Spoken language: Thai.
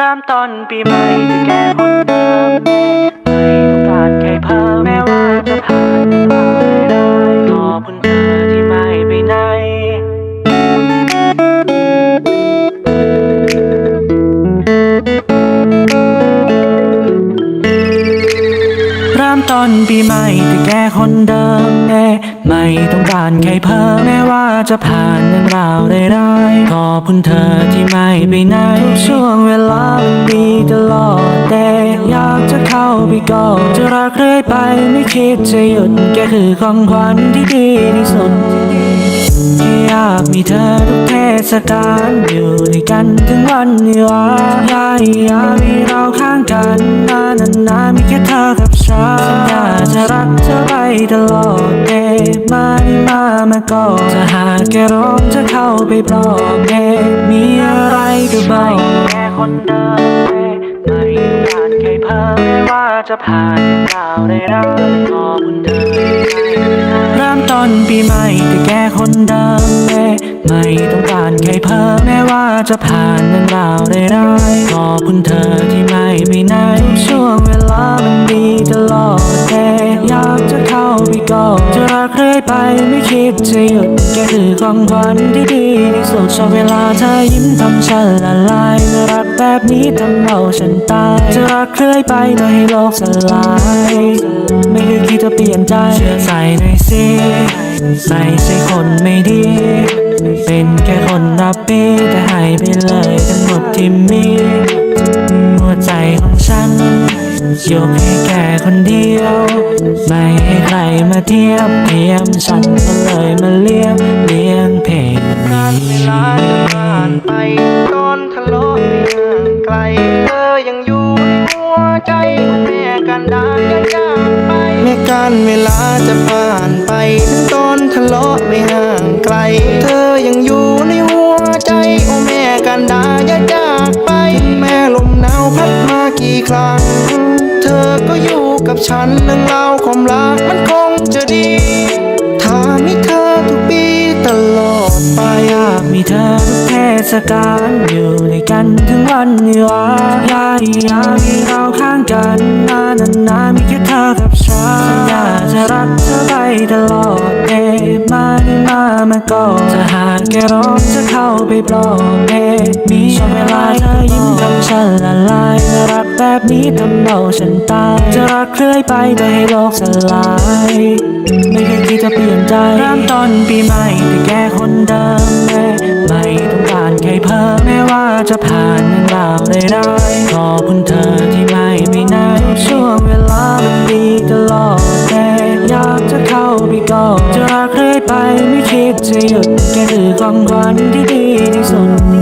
ริ่มต้นปีใหม่จะแก้คนเดิมแน่ไต้นปีใหม่แต่แกคนเดิมแน่ไม่ต้องการใครเพิ่มแม้ว่าจะผ่านเรื่องราวได้ๆขอบคุณเธอที่ไม่ไปไหนทุกช่วงเวลาดีตลอดแต่อยากจะเข้าไปกอดจะรักเรื่อยไปไม่คิดจะหยุดแกคือของขวัญที่ดีที่สุดแค่อยากมีเธอทุกเทศกาลอยู่ด้วยกันถึงวันนี้ว่าอยากอยากมีเราข้างกันนานๆมีแค่เธอ ตลอดเดมานี่มามาก็จะหากแกร้องจะเข้าไปปลอบเดมีอะไรก็บอกแค่คนเดิมไม่ต้องการใครเพิ่มไม่ว่าจะผ่านเรื่องราวใดๆขอบคุณเธอเริ่มต้นปีใหม่แต่แกคนเดิมไม่ต้องการใครเพิ่มแม้ว่าจะผ่านเรื่องราวใดๆขอบคุณเธอที่ไม่ไปไหนช่วงเวลามันดีตลอด คิดจะหยุดแกคือของขวัญที่ดีที่สุดชอบเวลาเธอยิ้มทำฉันละลายเมื่อรักแบบนี้ทำเอาฉันตายจะรักเรื่อยไปไม่ให้โลกสลาย ไม่เคยคิดจะเปลี่ยนใจเชื่อใจหน่อยสิไม่ใช่คนไม่ดี เป็นแค่คนรับปีแต่หายไปเลยทั้งหมดที่มีหัวใจของฉันยกให้แค่คนเดียว ไม่ให้ มาเทียบเทียมฉันก็เลยมาเลี้ยงเลี้ยงเพลงนี้ผ่านไปตอนทะเลาะไม่ห่างไกลเธอยังอยู่ในหัวใจแม่กันดารยังจากไปแม่การเวลาจะผ่านไปถึงตอนทะเลาะไม่ห่างไกล เธอยังอยู่ในหัวใจโอ้แม่กันดารยังจากไป แม่ลมหนาวพัดมากี่ครั้ง เธอก็อยู่กับฉันเรื่องราวความรักมัน ศกาลอยู่ด้วยกันถึงวันนี้ว่าอยากอยากมีเราข้างกันนานนานมีแค่เธอกับฉันสัญญาจะรักเธอไปตลอดเอ๊มานี่มามาก็จะหากแกร้องจะเข้าไปปลอบเอ๊มีช่วงเวลาเธอยิ้มทำฉันละลายน่ารักแบบนี้ทำเอาฉันตายจะรักเรื่อยไปไม่ให้โลกสลายไม่เคยคิดจะเปลี่ยนใจเริ่มต้นปีใหม่แต่แกคนเดิมไม่ต้อ เพิ่มแม้ว่าจะผ่านเรื่องราวใดๆขอบคุณเธอที่ไม่ไปไหนช่วงเวลามันดีตลอดแต่อยากจะเข้าไปกอดจะรักเรื่อยไปไม่คิดจะหยุดแค่คือความวันที่ดีที่สุด